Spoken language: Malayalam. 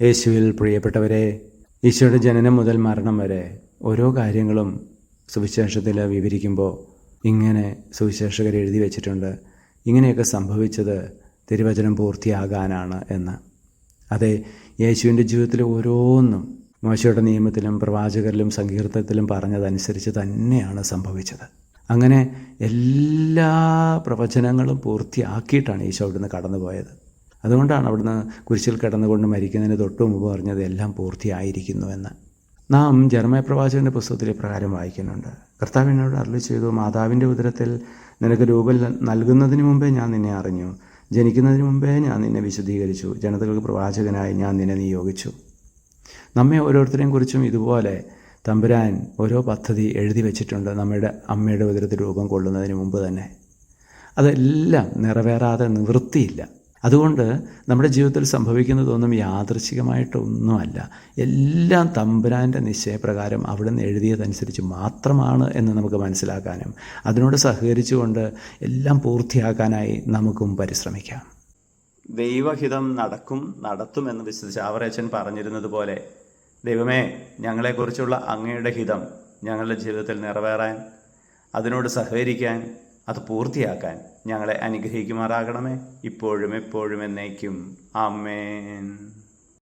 യേശുവിൽ പ്രിയപ്പെട്ടവരെ ഈശോയുടെ ജനനം മുതൽ മരണം വരെ ഓരോ കാര്യങ്ങളും സുവിശേഷത്തിൽ വിവരിക്കുമ്പോൾ ഇങ്ങനെ സുവിശേഷകർ എഴുതി വച്ചിട്ടുണ്ട്. ഇങ്ങനെയൊക്കെ സംഭവിച്ചത് തിരുവചനം പൂർത്തിയാകാനാണ് എന്ന്. അതെ യേശുവിന്റെ ജീവിതത്തിലെ ഓരോന്നും മോശയുടെ നിയമത്തിലും പ്രവാചകരിലും സങ്കീർത്തത്തിലും പറഞ്ഞതനുസരിച്ച് തന്നെയാണ് സംഭവിച്ചത്. അങ്ങനെ എല്ലാ പ്രവചനങ്ങളും പൂർത്തിയാക്കിയിട്ടാണ് ഈശോ അവിടുന്ന് കടന്നുപോയത്. അതുകൊണ്ടാണ് അവിടുന്ന് കുരിശിൽ കിടന്നുകൊണ്ട് മരിക്കുന്നതിന് തൊട്ടു മുമ്പ് പറഞ്ഞത് എല്ലാം പൂർത്തിയായിരിക്കുന്നു എന്ന്. നാം ജർമ്മയ പ്രവാചകന്റെ പുസ്തകത്തിൽ പ്രകാരം വായിക്കുന്നുണ്ട്. കർത്താവിനോട് അരളി ചെയ്തു മാതാവിന്റെ ഉദരത്തിൽ നിനക്ക് രൂപം നൽകുന്നതിന് മുമ്പേ ഞാൻ നിന്നെ അറിഞ്ഞു. ജനിക്കുന്നതിന് മുമ്പേ ഞാൻ നിന്നെ വിശദീകരിച്ചു ജനതകൾക്ക് പ്രവാചകനായി ഞാൻ നിന്നെ നിയോഗിച്ചു. നമ്മെ ഓരോരുത്തരെയും കുറിച്ചും ഇതുപോലെ തമ്പുരാൻ ഓരോ പദ്ധതി എഴുതി വെച്ചിട്ടുണ്ട്. നമ്മുടെ അമ്മയുടെ ഉദരത്തിൽ രൂപം കൊള്ളുന്നതിന് മുമ്പ് തന്നെ. അതെല്ലാം നിറവേറാതെ നിവൃത്തിയില്ല. അതുകൊണ്ട് നമ്മുടെ ജീവിതത്തിൽ സംഭവിക്കുന്നതൊന്നും യാദൃശികമായിട്ടൊന്നുമല്ല. എല്ലാം തമ്പുരാന്റെ നിശ്ചയപ്രകാരം അവിടെ നിന്ന് എഴുതിയതനുസരിച്ച് മാത്രമാണ് എന്ന് നമുക്ക് മനസ്സിലാക്കാനും അതിനോട് സഹകരിച്ചുകൊണ്ട് എല്ലാം പൂർത്തിയാക്കാനായി നമുക്കും പരിശ്രമിക്കാം. ദൈവഹിതം നടക്കും നടത്തുമെന്ന് വിശ്വസിച്ച് ആവറേച്ചൻ പറഞ്ഞിരുന്നത് പോലെ ദൈവമേ ഞങ്ങളെക്കുറിച്ചുള്ള അങ്ങയുടെ ഹിതം ഞങ്ങളുടെ ജീവിതത്തിൽ നിറവേറാൻ അതിനോട് സഹകരിക്കാൻ അത് പൂർത്തിയാക്കാൻ ഞങ്ങളെ അനുഗ്രഹിക്കുമാറാകണമേ. ഇപ്പോഴും എപ്പോഴും എന്നേക്കും. ആമേൻ.